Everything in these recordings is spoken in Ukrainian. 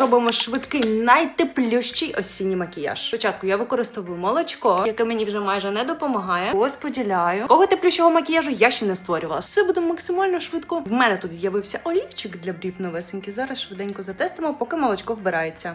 зробимо швидкий, найтеплющий осінній макіяж. Спочатку я використовую молочко, яке мені вже майже не допомагає. Розподіляю. Кого теплющого макіяжу я ще не створювала. Це буде максимально швидко. В мене тут з'явився олівчик для брів новесенький. Зараз швиденько затестимо, поки молочко вбирається.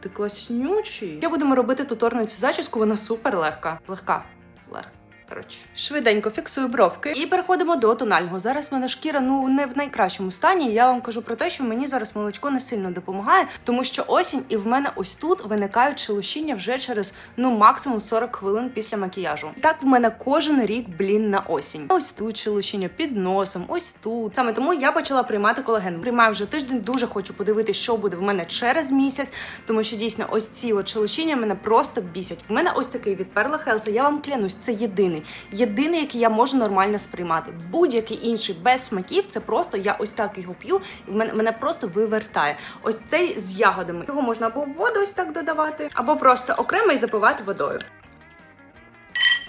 Ти класнючий. Ще будемо робити туторну цю зачіску. Вона супер легка. Легка. Легка. Коротше, швиденько фіксую бровки і переходимо до тонального. Зараз в мене шкіра ну не в найкращому стані. Я вам кажу про те, що мені зараз молочко не сильно допомагає, тому що осінь, і в мене ось тут виникають шелушіння вже через ну максимум 40 хвилин після макіяжу. Так в мене кожен рік блін на осінь. Ось тут шелушіння під носом, ось тут. Саме тому я почала приймати колаген. Приймаю вже тиждень. Дуже хочу подивитися, що буде в мене через місяць, тому що дійсно ось ці от шелушіння мене просто бісять. В мене ось такий від Perla Health, Я вам клянусь, це єдиний. Єдиний, який я можу нормально сприймати. Будь-який інший без смаків, це просто я ось так його п'ю, і мене мене просто вивертає. Ось цей з ягодами. Його можна або в воду ось так додавати, або просто окремо і запивати водою.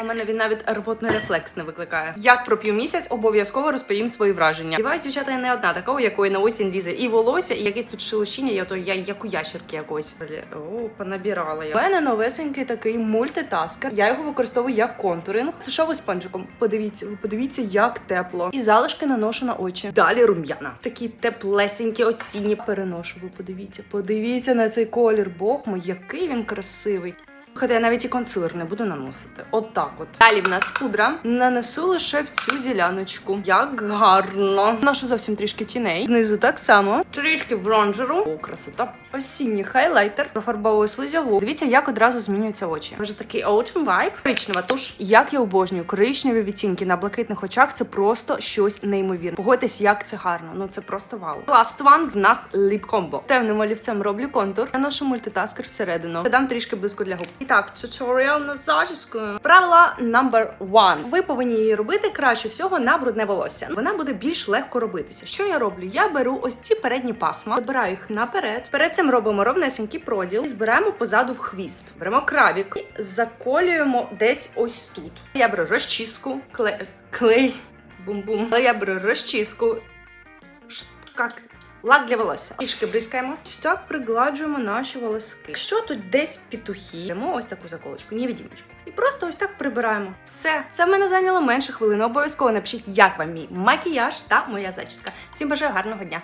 У мене він навіть рвотний рефлекс не викликає. Як проп'ю місяць, обов'язково розповім свої враження. Сподіваюсь, дівчата, я не одна така, у якої на осінь лізе і волосся, і якесь тут шелушіння, я то я як у ящерки якось. О, понабирала я. У мене новесенький такий мультитаскер. Я його використовую як контуринг. Ви спонжиком? Подивіться, ви подивіться, як тепло. І залишки наношу на очі. Далі рум'яна. Такі теплесенькі, осінні переношу. Ви подивіться, подивіться на цей колір. Бог мой, який він красивий. Хоча я навіть і консилер не буду наносити. От так от. Далі в нас пудра. Нанесу лише в цю діляночку. Як гарно. Нашу зовсім трішки тіней. Знизу так само. Трішки бронзеру. О, красота. Осінній хайлайтер. Профарбовую слизяву. Дивіться, як одразу змінюються очі. Може такий autumn vibe. Коричнева туш. Як я обожнюю. Коричневі відтінки на блакитних очах. Це просто щось неймовірне. Погодьтесь, як це гарно. Ну це просто вау. Last one в нас ліп комбо. Темним олівцем роблю контур. Наношу мультитаскер всередину. Додам трішки блиску для губ. І так, туторіал на зачіску. Правила number one. Ви повинні її робити краще всього на брудне волосся. Вона буде більш легко робитися. Що я роблю? Я беру ось ці передні пасма, забираю їх наперед. Перед цим робимо ровнесенький проділ і збираємо позаду в хвіст. Беремо крабік і заколюємо десь ось тут. Я беру розчіску, клей, клей, бум-бум. Я беру розчіску. Ш- Як Лак для волосся. Трішки бризкаємо. Так пригладжуємо наші волоски. Якщо тут десь петухи, беремо ось таку заколочку, невидимочку. І просто ось так прибираємо. Все, це в мене зайняло менше хвилини. Обов'язково напишіть, як вам мій макіяж та моя зачіска. Всім бажаю гарного дня!